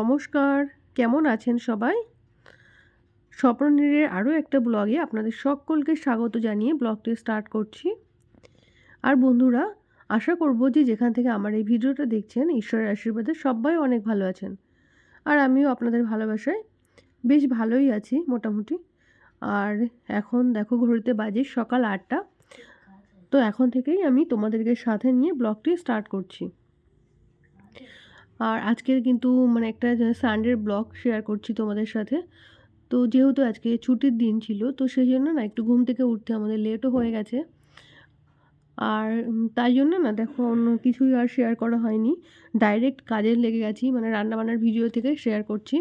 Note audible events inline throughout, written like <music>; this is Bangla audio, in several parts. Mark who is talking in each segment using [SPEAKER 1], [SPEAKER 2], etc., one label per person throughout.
[SPEAKER 1] নমস্কার, কেমন আছেন সবাই? স্বপ্ননীরের আরও একটা ব্লগে আপনাদের সকলকে স্বাগত জানিয়ে ব্লগটি স্টার্ট করছি। আর বন্ধুরা, আশা করব যে যেখান থেকে আমার এই ভিডিওটা দেখছেন, ঈশ্বরের আশীর্বাদে সবাই অনেক ভালো আছেন। আর আমিও আপনাদের ভালোবাসায় বেশ ভালোই আছি মোটামুটি। আর এখন দেখো ঘড়িতে বাজে সকাল আটটা। তো এখন থেকেই আমি তোমাদেরকে সাথে নিয়ে ব্লগটি স্টার্ট করছি। আর আজকের কিন্তু মানে একটা সানডের ব্লগ শেয়ার করছি তোমাদের সাথে। তো যেহেতু আজকে ছুটির দিন ছিল, তো সেই জন্য না একটু ঘুম থেকে উঠতে আমাদের লেটও হয়ে গেছে। আর তাই জন্য না দেখো অন্য কিছুই আর শেয়ার করা হয়নি। ডাইরেক্ট কাজে লেগে গেছি মানে রান্নাবান্নার ভিডিও থেকে শেয়ার করছি।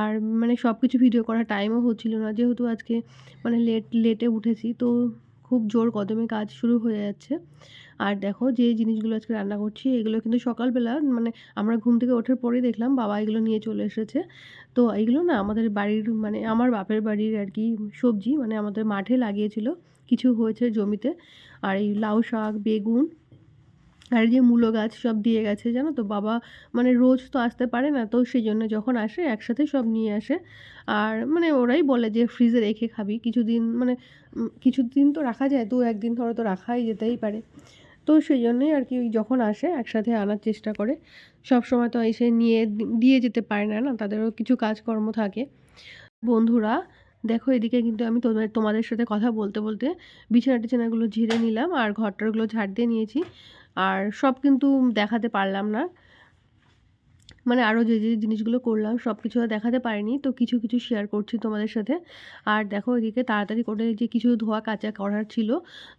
[SPEAKER 1] আর মানে সব কিছু ভিডিও করার টাইমও হচ্ছিল না, যেহেতু আজকে মানে লেট লেটে উঠেছি, তো খুব জোর কদমে কাজ শুরু হয়ে যাচ্ছে। আর দেখো যে জিনিসগুলো আজকে রান্না করছি, এগুলো কিন্তু সকালবেলা মানে আমরা ঘুম থেকে ওঠার পরেই দেখলাম বাবা এগুলো নিয়ে চলে এসেছে। তো এইগুলো না আমাদের বাড়ির মানে আমার বাপের বাড়ির আর কি সবজি মানে আমাদের মাঠে লাগিয়েছিল। কিছু হয়েছে জমিতে। আর এই লাউ শাক, বেগুন আর যে মূলো গাছ সব দিয়ে গেছে, জানো তো? বাবা মানে রোজ তো আসতে পারে না, তো সেই জন্য যখন আসে একসাথে সব নিয়ে আসে। আর মানে ওরাই বলে যে ফ্রিজে রেখে খাবি। কিছুদিন মানে কিছুদিন তো রাখা যায় তো একদিন ধরো তো রাখাই যেতেই পারে। তো সেই জন্যই আর কি ওই যখন আসে একসাথে আনার চেষ্টা করে। সব সময় তো এসে নিয়ে দিয়ে যেতে পারে না না? তাদেরও কিছু কাজকর্ম থাকে। বন্ধুরা, দেখো এদিকে কিন্তু আমি তোমাদের তোমাদের সাথে কথা বলতে বলতে বিছানা টিছানাগুলো ঝিরে নিলাম আর ঘরটারগুলো ঝাড় দিয়ে নিয়েছি। আর সব কিন্তু দেখাতে পারলাম না। মানে আরও যে যে জিনিসগুলো করলাম, সব কিছু দেখাতে পারিনি। তো কিছু কিছু শেয়ার করছি তোমাদের সাথে। আর দেখো এদিকে তাড়াতাড়ি করে যে কিছু ধোয়া কাচা করার ছিল।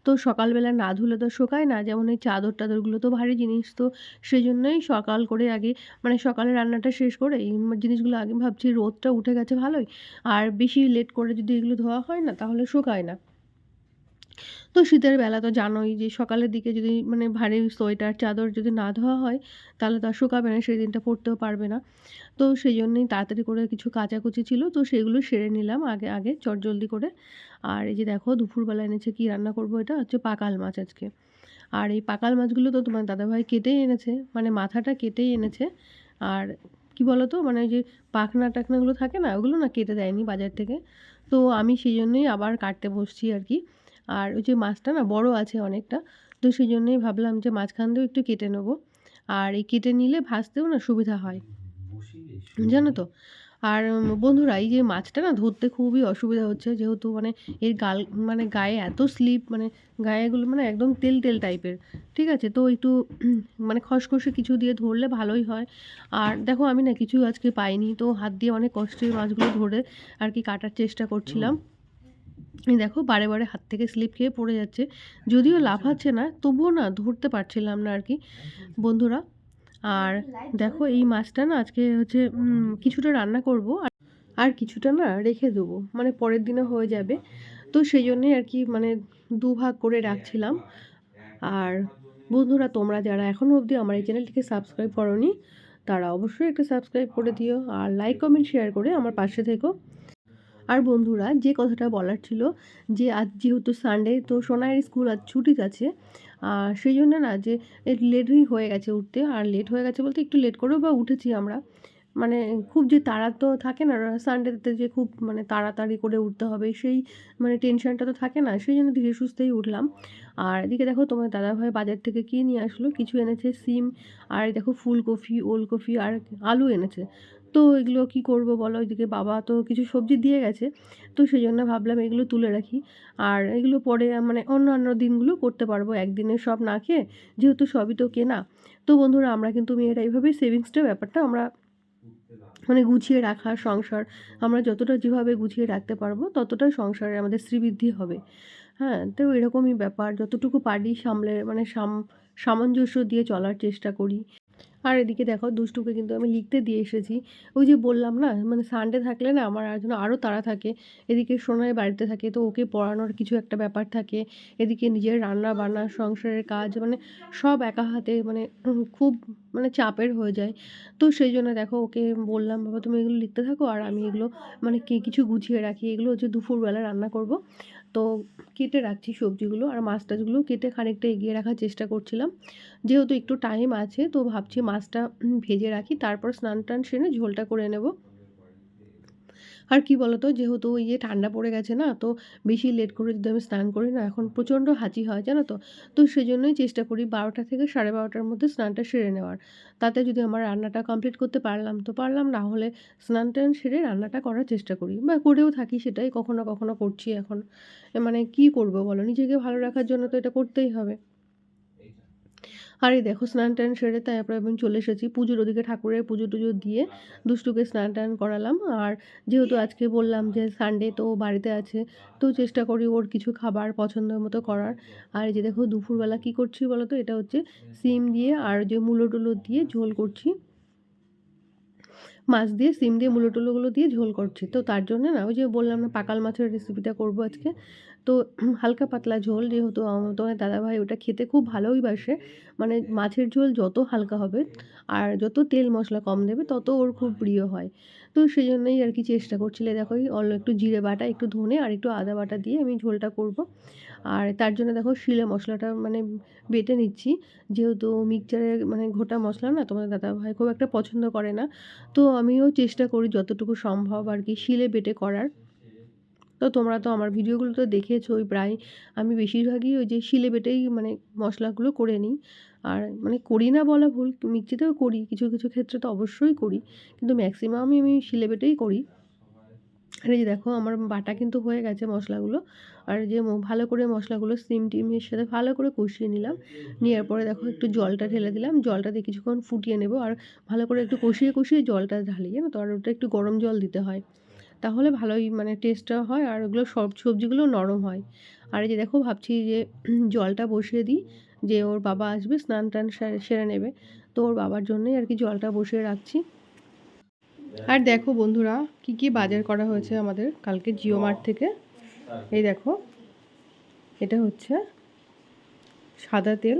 [SPEAKER 1] তো সকালবেলা না ধুলে তো শোকায় না, যেমন এই চাদর টাদরগুলো তো ভারী জিনিস। তো সেই জন্যই সকাল করে আগে মানে সকালে রান্নাটা শেষ করে এই জিনিসগুলো আগে ভাবছি রোদটা উঠে গেছে ভালোই। আর বেশি লেট করে যদি এগুলো ধোয়া হয় না, তাহলে শোকায় না। তো শীতের বেলা তো জানোই যে সকালের দিকে যদি মানে ভারী সোয়েটার, চাদর যদি না ধোয়া হয়, তাহলে তো আর শুকাবে না, সেই দিনটা পরতেও পারবে না। তো সেই জন্যই তাড়াতাড়ি করে কিছু কাচাকুচি ছিল, তো সেগুলো সেরে নিলাম আগে আগে চটজলদি করে। আর এই যে দেখো, দুপুরবেলা এনেছে কি রান্না করব এটা? হচ্ছে পাকাল মাছ আজকে। আর এই পাকাল মাছগুলো তো তোমার দাদাভাই কেটেই এনেছে মানে মাথাটা কেটেই এনেছে। আর কি বলো তো মানে ওই যে পাখনা টাখনাগুলো থাকে না, ওগুলো না কেটে দেয়নি বাজার থেকে। তো আমি সেই জন্যই আবার কাটতে বসছি আর কি। আর ওই যে মাছটা না বড় আছে অনেকটা, তো সেই জন্যই ভাবলাম যে মাঝখান দিয়েও একটু কেটে নেব। আর এই কেটে নিলে ভাজতেও না সুবিধা হয়। জানো তো? আর বন্ধুরা, এই যে মাছটা না ধরতে খুবই অসুবিধা হচ্ছে, যেহেতু মানে এর গাল মানে গায়ে এত স্লিপ মানে গায়েগুলো মানে একদম তেল তেল টাইপের ঠিক আছে? তো একটু <clears throat> মানে খসখসে কিছু দিয়ে ধরলে ভালোই হয়। আর দেখো আমি না কিছু আজকে পাইনি, তো হাত দিয়ে অনেক কষ্টে মাছগুলো ধরে আর কি কাটার চেষ্টা করছিলাম। এই দেখো বারে বারে হাত থেকে স্লিপ খেয়ে পড়ে যাচ্ছে। যদিও লাফাচ্ছে না তবুও না ধরতে পারছিলাম না আর কি বন্ধুরা। আর দেখো এই মাছটা না আজকে হচ্ছে কিছুটা রান্না করব আর কিছুটা না রেখে দেবো। মানে পরের দিনে হয়ে যাবে। তো সেই জন্যই আর কি মানে দুভাগ করে রাখছিলাম। আর বন্ধুরা তোমরা যারা এখনও অবধি আমার এই চ্যানেলটিকে সাবস্ক্রাইব করনি তারা অবশ্যই একটা সাবস্ক্রাইব করে দিও। আর লাইক কমেন্ট শেয়ার করে আমার পাশে থেকো। আর বন্ধুরা, যে কথাটা বলার ছিল যে আজ যেহেতু সানডে তো সোনাইয়ের স্কুল আজ ছুটি আছে। আর সেই জন্য না যে লেটই হয়ে গেছে উঠতে। আর লেট হয়ে গেছে বলতে একটু লেট করেও বা উঠেছি আমরা। মানে খুব যে তাড়া তো থাকে না সানডেতে যে খুব মানে তাড়াতাড়ি করে উঠতে হবে, সেই মানে টেনশনটা তো থাকে না, সেই জন্য ধীরে সুস্থেই উঠলাম। আর এদিকে দেখো তোমার দাদাভাই বাজার থেকে কী নিয়ে আসলো? কিছু এনেছে, সিম, আর দেখো ফুলকপি, ওলকপি, আর আলু এনেছে। তো এগুলো কি করব বলো? ওইদিকে বাবা তো কিছু সবজি দিয়ে গেছে। তো সেই জন্য ভাবলাম এগুলো তুলে রাখি। আর এগুলো পরে মানে অন্যান্য দিনগুলো করতে পারব। একদিনে সব না খেয়ে, যেহেতু সবই তো কেনা। তো বন্ধুরা, আমরা কিন্তু মেয়েরা এইভাবেই সেভিংসটা ব্যাপারটা আমরা মানে গুছিয়ে রাখা, সংসার আমরা যতটা যেভাবে গুছিয়ে রাখতে পারব, ততটা সংসারে আমাদের শ্রীবৃদ্ধি হবে। হ্যাঁ তো এরকমই ব্যাপার। যতটুকু পারি সামলে মানে সাম, সামঞ্জস্য দিয়ে চলার চেষ্টা করি। আর এদিকে দেখো দুষ্টুকে কিন্তু আমি লিখতে দিয়ে এসেছি। ওই যে বললাম না মানে সানডে থাকলে না আমার আর জন্য আরও তাড়া থাকে। এদিকে সোনায় বাড়িতে থাকে, তো ওকে পড়ানোর কিছু একটা ব্যাপার থাকে। এদিকে নিজের রান্না বান্না সংসারের কাজ মানে সব একা হাতে মানে খুব মানে চাপের হয়ে যায়। তো সেই জন্য দেখো ওকে বললাম, বাবা, তুমি এগুলো লিখতে থাকো আর আমি এগুলো মানে কিছু গুছিয়ে রাখি। এগুলো হচ্ছে দুপুরবেলা রান্না করব। তো কেটে রাখছি সবজিগুলো আর মাছ টাছগুলো কেটে খানিকটা এগিয়ে রাখার চেষ্টা করছিলাম। যেহেতু একটু টাইম আছে, তো ভাবছি মাছটা ভেজে রাখি, তারপর স্নান টান সেরে ঝোলটা করে নেব। আর কি বলতো? যেহেতু ওই যে ঠান্ডা পড়ে গেছে না, তো বেশি লেট করে যদি আমি স্নান করি না, এখন প্রচণ্ড হাঁচি হয়, জানো তো? তো সেজন্যই চেষ্টা করি বারোটা থেকে সাড়ে বারোটার মধ্যে স্নানটা সেরে নেওয়ার। তাতে যদি আমার রান্নাটা কমপ্লিট করতে পারলাম, তো পারলাম না হলে স্নান টান সেরে রান্নাটা করার চেষ্টা করি। বা করেও থাকি সেটাই, কখনো কখনো করছি এখন। মানে কি করব বলো? নিজেকে ভালো রাখার জন্য তো এটা করতেই হবে। আর এই দেখো স্নান টান সেরে তাই তারপরে আমি চলে এসেছি। পুজোর ওদিকে ঠাকুরের পুজো টুজো দিয়ে দুষ্টুকে স্নান টান করালাম। আর যেহেতু আজকে বললাম যে সানডে তো বাড়িতে আছে, তো চেষ্টা করি ওর কিছু খাবার পছন্দের মতো করার। আর যে দেখো দুপুরবেলা কী করছি বলো তো? এটা হচ্ছে সিম দিয়ে আর যে মূলো টুলো দিয়ে ঝোল করছি। মাছ দিয়ে সিম দিয়ে মূলো টুলোগুলো দিয়ে ঝোল করছি। তো তার জন্য না, ওই যে বললাম না পাকাল মাছের রেসিপিটা করব আজকে। তো হালকা পাতলা ঝোল যেহেতু আমার তোমার দাদাভাই ওটা খেতে খুব ভালোই বাসে। মানে মাছের ঝোল যত হালকা হবে আর যত তেল মশলা কম দেবে তত ওর খুব প্রিয় হয়। তো সেই জন্যই আর কি চেষ্টা করছিলে দেখো অল্প একটু জিরে বাটা একটু ধনে আর একটু আদা বাটা দিয়ে আমি ঝোলটা করব। আর তার জন্য দেখো শিলে মশলাটা মানে বেটে নিচ্ছি। যেহেতু মিক্সচারে মানে ঘোটা মশলা না তোমাদের দাদা ভাই খুব একটা পছন্দ করে না। তো আমিও চেষ্টা করি যতটুকু সম্ভব আর কি শিলে বেটে করার। তো তোমরা তো আমার ভিডিওগুলো তো দেখেছোই প্রায়। আমি বেশিরভাগই ওই যে শিলে বেটেই মানে মশলাগুলো করে নিই। আর মানে করি না বলা ভুল, মিক্সিতেও করি, কিছু কিছু ক্ষেত্রে তো অবশ্যই করি। কিন্তু ম্যাক্সিমামই আমি শিলে বেটেই করি। আর এই যে দেখো, আমার বাটা কিন্তু হয়ে গেছে মশলাগুলো। আর যে ভালো করে মশলাগুলো সিম টিমের সাথে ভালো করে কষিয়ে নিলাম। নেওয়ার পরে দেখো, একটু জলটা ঢেলে দিলাম। জলটা দিয়ে কিছুক্ষণ ফুটিয়ে নেব। আর ভালো করে একটু কষিয়ে কষিয়ে জলটা ঢালি, জানো তো? আর ওটা একটু গরম জল দিতে হয়। তাহলে ভালোই মানে টেস্টটা হয় আর ওগুলো সব সবজিগুলো নরম হয়। আর এই যে দেখো ভাবছি যে <clears throat> জলটা বসিয়ে দিই, যে ওর বাবা আসবে, স্নান টান সেরে নেবে। তো ওর বাবার জন্যই আর কি জলটা বসিয়ে রাখছি। আর দেখো বন্ধুরা, কি কি বাজার করা হয়েছে আমাদের কালকে জিও মার্ট থেকে। এই দেখো, এটা হচ্ছে সাদা তেল,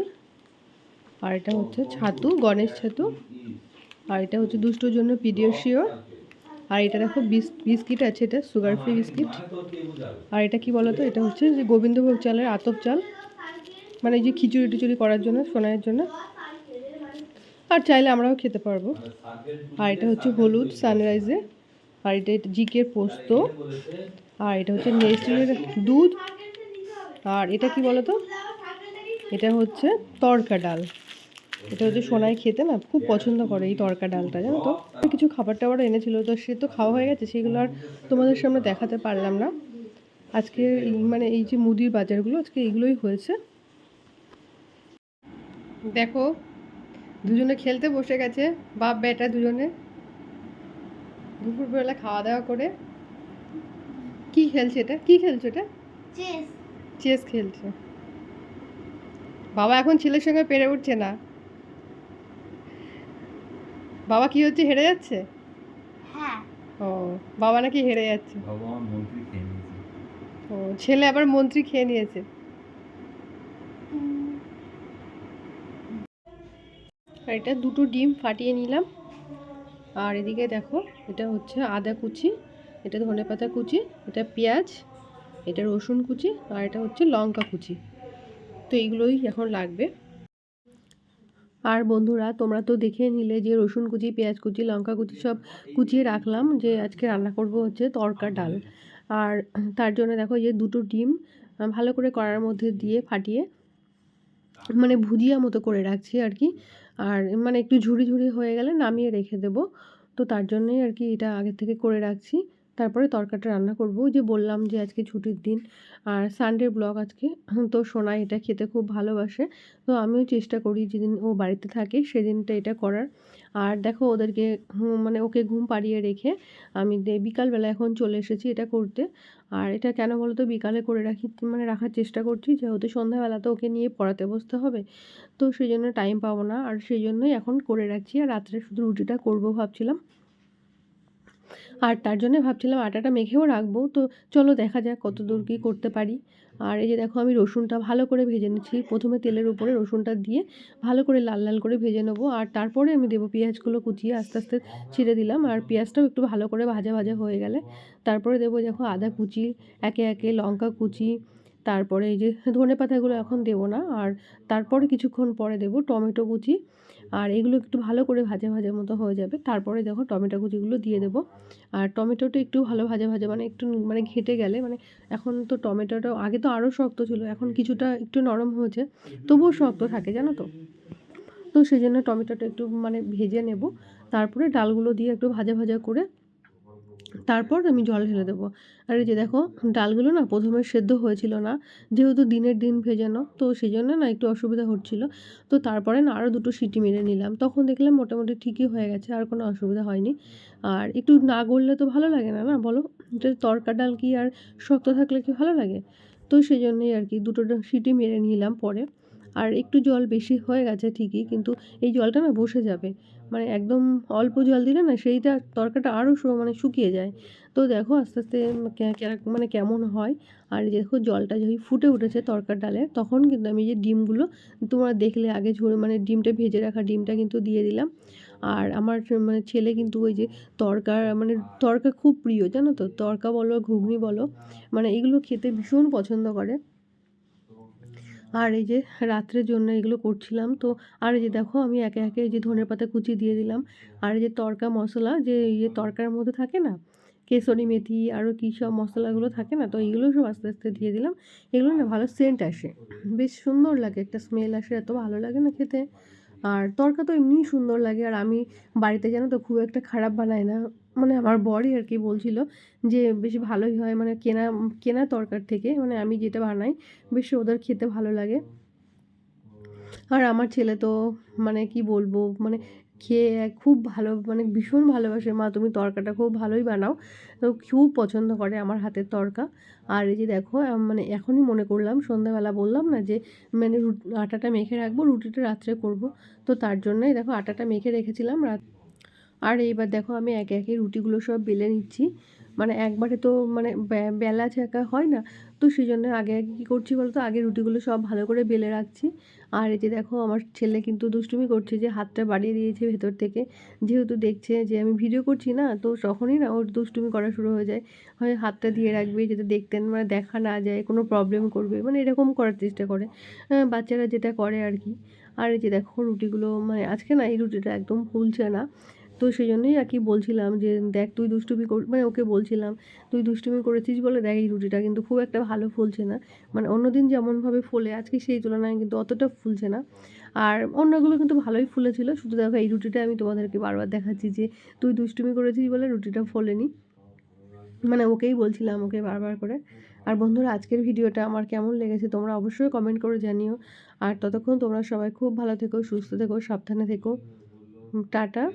[SPEAKER 1] আর এটা হচ্ছে ছাতু, গণেশ ছাতু। আর এটা হচ্ছে দুষ্টুর জন্য পিডিওশিওর আর এটা দেখো বিস্কিট আছে এটা সুগার ফ্রি বিস্কিট। আর এটা কি বলতো? এটা হচ্ছে যে গোবিন্দভোগ চালের আতপ চাল। মানে যে খিচুড়ি টিচুড়ি করার জন্য সোনাইয়ের জন্য। আর চাইলে আমরাও খেতে পারব। আর এটা হচ্ছে হলুদ সানরাইজে। আর এটা জিকের পোস্ত। আর এটা হচ্ছে নেস্টলের দুধ। আর এটা কি বলতো? এটা হচ্ছে তরকা ডাল। এটা হচ্ছে সোনায় খেতে না খুব পছন্দ করে এই তরকা ডালটা জানো তো? কিছু খাবার টাবার এনেছিল তো সে তো খাওয়া হয়ে গেছে সেগুলো আর তোমাদের সামনে দেখাতে পারলাম না। আজকে মানে এই যে মুদির বাজারগুলো আজকে এইগুলোই হয়েছে। দেখো দুজনে খেলতে বসে গেছে বাপ বেটা দুজনে। দুপুরবেলা খাওয়া দাওয়া করে। কি খেলছে এটা? কি খেলছে এটা?
[SPEAKER 2] চেস
[SPEAKER 1] চেস খেলছে। বাবা এখন ছেলের সঙ্গে পেরে উঠছে না। বাবা কি হচ্ছে হেরে যাচ্ছে?
[SPEAKER 2] হ্যাঁ।
[SPEAKER 1] ও বাবা নাকি হেরে যাচ্ছে।
[SPEAKER 3] বাবা মন্ত্রী খেয়ে নিয়েছে।
[SPEAKER 1] ও ছেলে আবার মন্ত্রী খেয়ে নিয়েছে। আর এটা দুটো ডিম ফাটিয়ে নিলাম। আর এদিকে দেখো এটা হচ্ছে আদা কুচি এটা ধনে পাতা কুচি এটা পেঁয়াজ এটা রসুন কুচি আর এটা হচ্ছে লঙ্কা কুচি। তো এইগুলোই এখন লাগবে। আর বন্ধুরা তোমরা তো দেখে নিলে যে রসুন কুচি পেঁয়াজ কুচি লঙ্কা কুচি সব কুচিয়ে রাখলাম যে আজকে রান্না করব হচ্ছে তরকা ডাল। আর তার জন্য দেখো যে দুটো ডিম ভালো করে কড়ার মধ্যে দিয়ে ফাটিয়ে মানে ভুজিয়া মতো করে রাখছি আর কি। আর মানে একটু ঝুড়ি ঝুড়ি হয়ে গেলে নামিয়ে রেখে দেব। তো তার জন্যই আর কি এটা আগে থেকে করে রাখছি। তারপরে তরকারিটা রান্না করব। ওই যে বললাম যে আজকে ছুটির দিন আর সানডে ব্লগ আজকে। তো সোনা এটা খেতে খুব ভালোবাসে। তো আমিও চেষ্টা করি যেদিন ও বাড়িতে থাকে সেদিনটা এটা করার। আর দেখো ওদেরকে মানে ওকে ঘুম পাড়িয়ে রেখে আমি বিকালবেলা এখন চলে এসেছি এটা করতে। আর এটা কেন বলো তো বিকালে করে রাখি মানে রাখার চেষ্টা করছি। যেহেতু সন্ধ্যাবেলা তো ওকে নিয়ে পড়াতে বসতে হবে। তো সেই জন্য টাইম পাবো না। আর সেই জন্যই এখন করে রাখছি। আর রাত্রে শুধু রুটিটা করব ভাবছিলাম। আর তার জন্যে ভাবছিলাম আটাটা মেখেও রাখব। তো চলো দেখা যাক কত দূর কী করতে পারি। আর এই যে দেখো আমি রসুনটা ভালো করে ভেজে নিচ্ছি। প্রথমে তেলের উপরে রসুনটা দিয়ে ভালো করে লাল লাল করে ভেজে নেব। আর তারপরে আমি দেবো পেঁয়াজগুলো কুচিয়ে আস্তে আস্তে ছিঁড়ে দিলাম। আর পেঁয়াজটাও একটু ভালো করে ভাজা ভাজা হয়ে গেলে তারপরে দেবো দেখো আদা কুচি একে একে লঙ্কা কুচি তারপরে এই যে ধনে পাতাগুলো এখন দেবো না। আর তারপরে কিছুক্ষণ পরে দেবো টমেটো কুচি। আর এগুলো একটু ভালো করে ভাজা ভাজার মতো হয়ে যাবে। তারপরে দেখো টমেটো কুচিগুলো দিয়ে দেবো। আর টমেটোটা একটু ভালো ভাজা ভাজা মানে একটু মানে ঘেটে গেলে মানে এখন তো টমেটোটা আগে তো আরও শক্ত ছিল, এখন কিছুটা একটু নরম হয়েছে, তবুও শক্ত থাকে, জানো তো? তো সেই জন্য টমেটোটা একটু মানে ভেজে নেব। তারপরে ডালগুলো দিয়ে একটু ভাজা ভাজা করে তারপর আমি জল ঢেলে দেবো। আর এই যে দেখো, ডালগুলো না প্রথমে সেদ্ধ হয়েছিল না, যেহেতু দিনের দিন ভেজানো, তো সেই জন্য না একটু অসুবিধা হচ্ছিল। তো তারপরে না আরও দুটো সিটি মেরে নিলাম। তখন দেখলাম মোটামুটি ঠিকই হয়ে গেছে, আর কোনো অসুবিধা হয়নি। আর একটু না গড়লে তো ভালো লাগে না না, বলো? এটা তরকা ডাল কি আর শক্ত থাকলে কি ভালো লাগে? তো সেই জন্যই আর কি দুটো সিটি মেরে নিলাম পরে। আর একটু জল বেশি হয়ে গেছে ঠিকই, কিন্তু এই জলটা না বসে যাবে। মানে একদম অল্প জল দিলে না সেইটা তরকাটা আরও মানে শুকিয়ে যায়। তো দেখো আস্তে আস্তে মানে কেমন হয়। আর দেখো জলটা যখন ফুটে উঠেছে তরকার ডালে, তখন কিন্তু আমি যে ডিমগুলো তোমরা দেখলে আগে ঝরে মানে ডিমটা ভেজে রাখা ডিমটা কিন্তু দিয়ে দিলাম। আর আমার মানে ছেলে কিন্তু ওই যে তরকা মানে তরকা খুব প্রিয়, জানো তো? তরকা বলো, ঘুগনি বলো মানে এগুলো খেতে ভীষণ পছন্দ করে। আর এই যে রাত্রের জন্য এগুলো করছিলাম, তো আর এই যে দেখো আমি একে একে যে ধনের পাতা কুচি দিয়ে দিলাম। আর এই যে তরকা মশলা, যে ইয়ে তরকার মধ্যে থাকে না, কেশরি, মেথি আরও কী সব মশলাগুলো থাকে না, তো এইগুলো সব আস্তে আস্তে দিয়ে দিলাম। এগুলো না ভালো সেন্ট আসে। বেশ সুন্দর লাগে, একটা স্মেল আসে, এত ভালো লাগে না খেতে। আর তরকা তো এমনিই সুন্দর লাগে আর আমি বাড়িতে জানো তো খুব একটা খারাপ বানাই না। মানে আমার বরই আর কি বলছিল যে বেশি ভালোই হয় মানে কেনা কেনা তরকার থেকে। মানে আমি যেটা বানাই বেশ ওদের খেতে ভালো লাগে। আর আমার ছেলে তো মানে কি বলব? মানে খেয়ে খুব ভালো মানে ভীষণ ভালোবাসে। মা, তুমি তরকাটা খুব ভালোই বানাও। তো খুব পছন্দ করে আমার হাতের তরকা। আর এই যে দেখো মানে এখনই মনে করলাম, সন্ধ্যাবেলা বললাম না যে মানে আটাটা মেখে রাখব, রুটিটা রাত্রে করব। তো তার জন্যই দেখো, আটাটা মেখে রেখেছিলাম রাত আর এইবার দেখো, আমি একে একে রুটিগুলো সব বেলে নিচ্ছি। মানে একবারে তো মানে বেলা ছেঁকা হয় না। তো সেই জন্য আগে আগে কী করছি বলতো? আগে রুটিগুলো সব ভালো করে বেলে রাখছি। আর এই যে দেখো আমার ছেলে কিন্তু দুষ্টুমি করছে যে হাতটা বাড়িয়ে দিয়েছে ভেতর থেকে। যেহেতু দেখছে যে আমি ভিডিও করছি না তো তখনই না ওর দুষ্টুমি করা শুরু হয়ে যায়। হয় হাতটা দিয়ে রাখবে যাতে দেখতেন মানে দেখা না যায় কোনো প্রবলেম করবে। মানে এরকম করার চেষ্টা করে। আহ, বাচ্চারা যেটা করে আর কি। আর এই যে দেখো রুটিগুলো মানে আজকে না এই রুটিটা একদম ফুলছে না। তো সেই জন্যই আর কি বলছিলাম যে, দেখ, তুই দুষ্টুমি কর মানে ওকে বলছিলাম, তুই দুষ্টুমি করেছিস বলে দেখ এই রুটিটা কিন্তু খুব একটা ভালো ফুলছে না। মানে অন্যদিন যেমনভাবে ফোলে, আজকে সেই তুলনায় কিন্তু অতটা ফুলছে না। আর অন্যগুলো কিন্তু ভালোই ফুলেছিল, শুধু দেখো এই রুটিটা আমি তোমাদেরকে বারবার দেখাচ্ছি যে, তুই দুষ্টুমি করেছিস বলে রুটিটা ফোলেনি। মানে ওকেই বলছিলাম, ওকে বারবার করে। আর বন্ধুরা, আজকের ভিডিওটা আমার কেমন লেগেছে তোমরা অবশ্যই কমেন্ট করে জানিও। আর ততক্ষণ তোমরা সবাই খুব ভালো থেকো, সুস্থ থেকো, সাবধানে থেকো। টাটা।